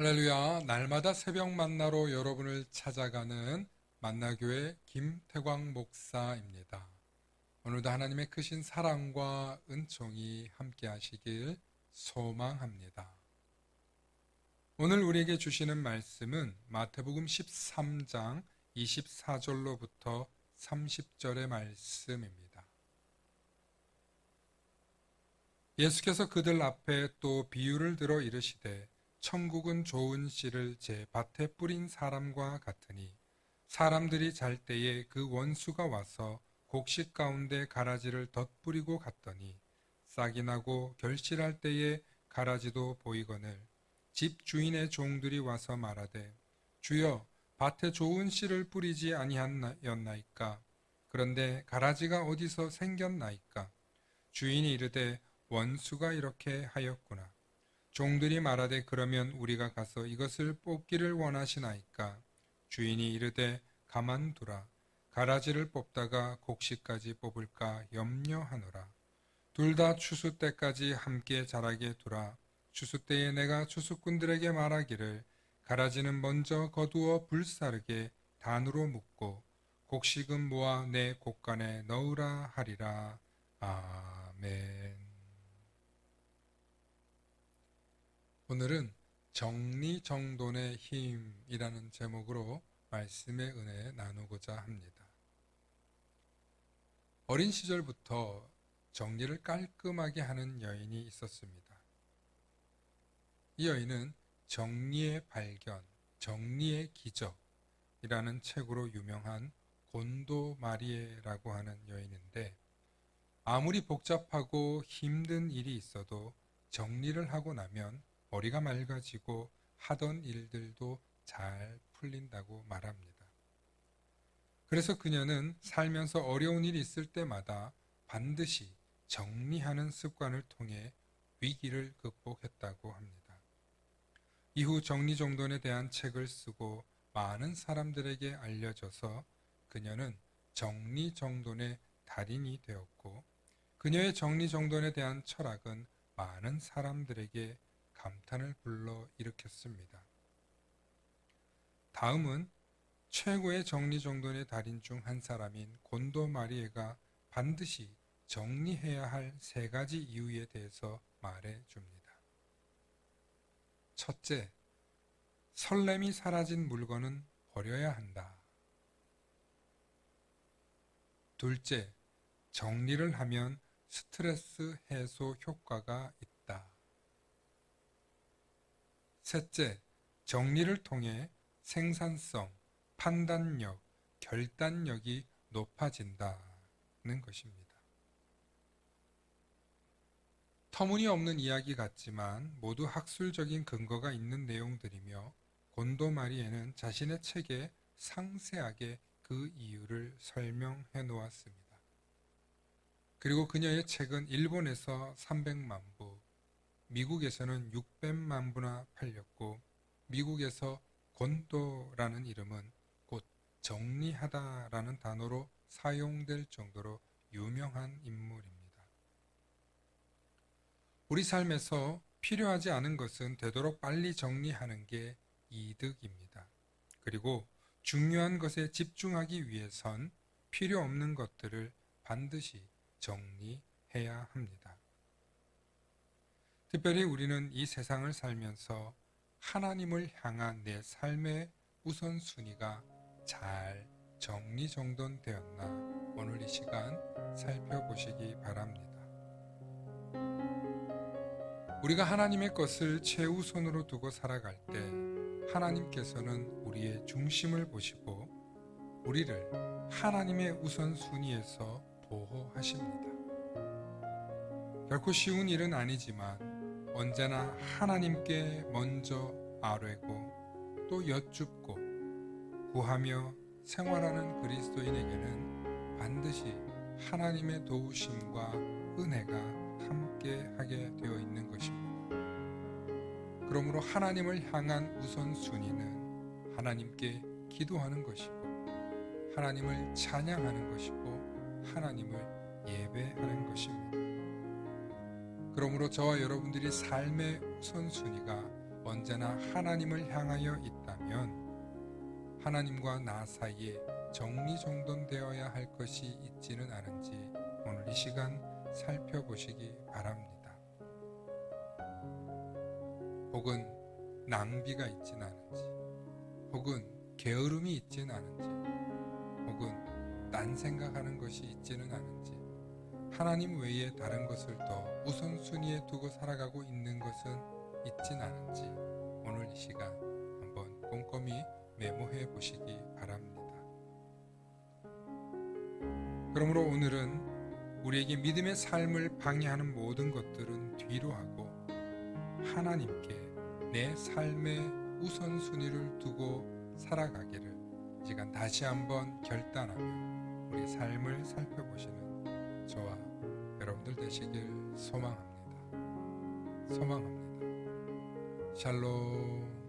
할렐루야, 날마다 새벽 만나로 여러분을 찾아가는 만나교회 김태광 목사입니다. 오늘도 하나님의 크신 사랑과 은총이 함께 하시길 소망합니다. 오늘 우리에게 주시는 말씀은 마태복음 13장 24절로부터 30절의 말씀입니다. 예수께서 그들 앞에 또 비유를 들어 이르시되 천국은 좋은 씨를 제 밭에 뿌린 사람과 같으니 사람들이 잘 때에 그 원수가 와서 곡식 가운데 가라지를 덧뿌리고 갔더니 싹이 나고 결실할 때에 가라지도 보이거늘 집 주인의 종들이 와서 말하되 주여 밭에 좋은 씨를 뿌리지 아니하였나이까? 그런데 가라지가 어디서 생겼나이까? 주인이 이르되 원수가 이렇게 하였구나 종들이 말하되 그러면 우리가 가서 이것을 뽑기를 원하시나이까? 주인이 이르되 가만두라. 가라지를 뽑다가 곡식까지 뽑을까 염려하노라. 둘 다 추수 때까지 함께 자라게 두라. 추수 때에 내가 추수꾼들에게 말하기를 가라지는 먼저 거두어 불사르게 단으로 묶고 곡식은 모아 내 곡간에 넣으라 하리라. 아멘. 오늘은 정리정돈의 힘이라는 제목으로 말씀의 은혜 나누고자 합니다. 어린 시절부터 정리를 깔끔하게 하는 여인이 있었습니다. 이 여인은 정리의 발견, 정리의 기적이라는 책으로 유명한 곤도 마리에라고 하는 여인인데 아무리 복잡하고 힘든 일이 있어도 정리를 하고 나면 머리가 맑아지고 하던 일들도 잘 풀린다고 말합니다. 그래서 그녀는 살면서 어려운 일이 있을 때마다 반드시 정리하는 습관을 통해 위기를 극복했다고 합니다. 이후 정리정돈에 대한 책을 쓰고 많은 사람들에게 알려져서 그녀는 정리정돈의 달인이 되었고 그녀의 정리정돈에 대한 철학은 많은 사람들에게 감탄을 불러 일으켰습니다. 다음은 최고의 정리정돈의 달인 중 한 사람인 곤도 마리에가 반드시 정리해야 할 세 가지 이유에 대해서 말해 줍니다. 첫째, 설렘이 사라진 물건은 버려야 한다. 둘째, 정리를 하면 스트레스 해소 효과가 있다. 셋째, 정리를 통해 생산성, 판단력, 결단력이 높아진다는 것입니다. 터무니없는 이야기 같지만 모두 학술적인 근거가 있는 내용들이며 곤도 마리에는 자신의 책에 상세하게 그 이유를 설명해 놓았습니다. 그리고 그녀의 책은 일본에서 300만 부, 미국에서는 600만 부나 팔렸고 미국에서 곤도라는 이름은 곧 정리하다라는 단어로 사용될 정도로 유명한 인물입니다. 우리 삶에서 필요하지 않은 것은 되도록 빨리 정리하는 게 이득입니다. 그리고 중요한 것에 집중하기 위해선 필요 없는 것들을 반드시 정리해야 합니다. 특별히 우리는 이 세상을 살면서 하나님을 향한 내 삶의 우선순위가 잘 정리정돈되었나 오늘 이 시간 살펴보시기 바랍니다. 우리가 하나님의 것을 최우선으로 두고 살아갈 때 하나님께서는 우리의 중심을 보시고 우리를 하나님의 우선순위에서 보호하십니다. 결코 쉬운 일은 아니지만 언제나 하나님께 먼저 아뢰고 또 여쭙고 구하며 생활하는 그리스도인에게는 반드시 하나님의 도우심과 은혜가 함께 하게 되어 있는 것입니다. 그러므로 하나님을 향한 우선순위는 하나님께 기도하는 것이고 하나님을 찬양하는 것이고 하나님을 예배하는 것입니다. 그러므로 저와 여러분들이 삶의 우선순위가 언제나 하나님을 향하여 있다면 하나님과 나 사이에 정리정돈되어야 할 것이 있지는 않은지 오늘 이 시간 살펴보시기 바랍니다. 혹은 낭비가 있진 않은지, 혹은 게으름이 있진 않은지, 혹은 딴 생각하는 것이 있지는 않은지, 하나님 외에 다른 것을 더 우선순위에 두고 살아가고 있는 것은 있진 않은지 오늘 이 시간 한번 꼼꼼히 메모해 보시기 바랍니다. 그러므로 오늘은 우리에게 믿음의 삶을 방해하는 모든 것들은 뒤로 하고 하나님께 내 삶의 우선순위를 두고 살아가기를 이 시간 다시 한번 결단하며 우리 삶을 살펴보시는 저와 여러분들 되시길 소망합니다. 소망합니다. 샬롬.